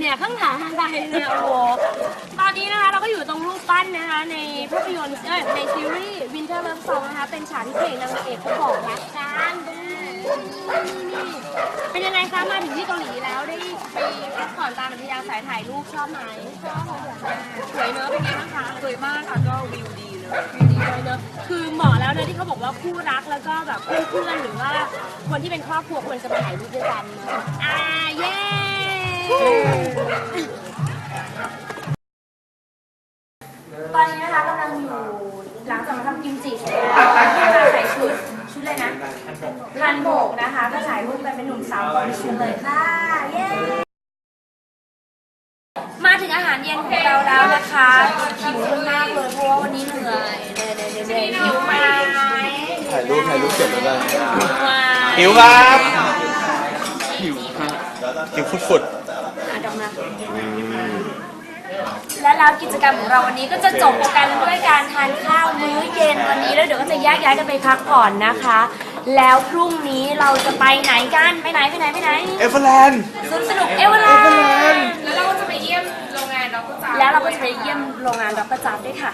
เนี่ยข้างหลังอะไรเนี่ยโอ้โหตอนนี้นะคะเราก็อยู่ตรงรูปปั้นนะคะในภาพยนตร์เอ้ยในซีรีส์ Winter Love Song นะคะเป็นฉากที่เพลงนางเอกเขาบอกรักกันนี่เป็นยังไงคะมาถึงที่เกาหลีแล้วได้ไปพักผ่อนตามอัธยาศัยถ่ายรูปชอบไหมชอบสวยเนอะเป็นไงบ้างคะสวยมากค่ะก็วิวดีเลยดีเลยเนอะคือเหมาะแล้วนะที่เขาบอกว่าคู่รักแล้วก็แบบเพื่อนๆหรือว่าคนที่เป็นครอบครัวควรจะมาถ่ายรูปด้วยกันอะอ่าเย้ ตอนนี้นะคะกำลังอยู่หลังจากมาทำกิมจิเสร็จแล้วที่มาใส่ชุดชุดอะไรนะฮันโบกนะคะ ก็ถ่ายรูปกันเป็นหนุ่มสาวคนชุดเลยค่ะเย้มาถึงอาหารเย็นของเราแล้วนะคะหิวมากเลยเพราะว่าวันนี้เหนื่อยเหนื่อยเหนื่อยเหนื่อยหิวไหมถ่ายรูปถ่ายรูปเก็บไว้เลยหิวไหมหิวครับหิวครับหิวฟุดอะดอกมา และแล้วกิจกรรมของเราวันนี้ก็จะจบกันด้วยการทานข้าวมื้อเย็นวันนี้แล้วเดี๋ยวก็จะแยกย้ายกันไปพักผ่อนนะคะ แล้วพรุ่งนี้เราจะไปไหนกันไปไหนไปไหนไปไหนๆเอเวอร์แลนด์ สวนสนุกเอเวอร์แลนด์แล้วเราก็จะไปเยี่ยมโรงงานเราก็จะแล้วเราก็จะไปเยี่ยมโรงงานดอกกระจับด้วยค่ะ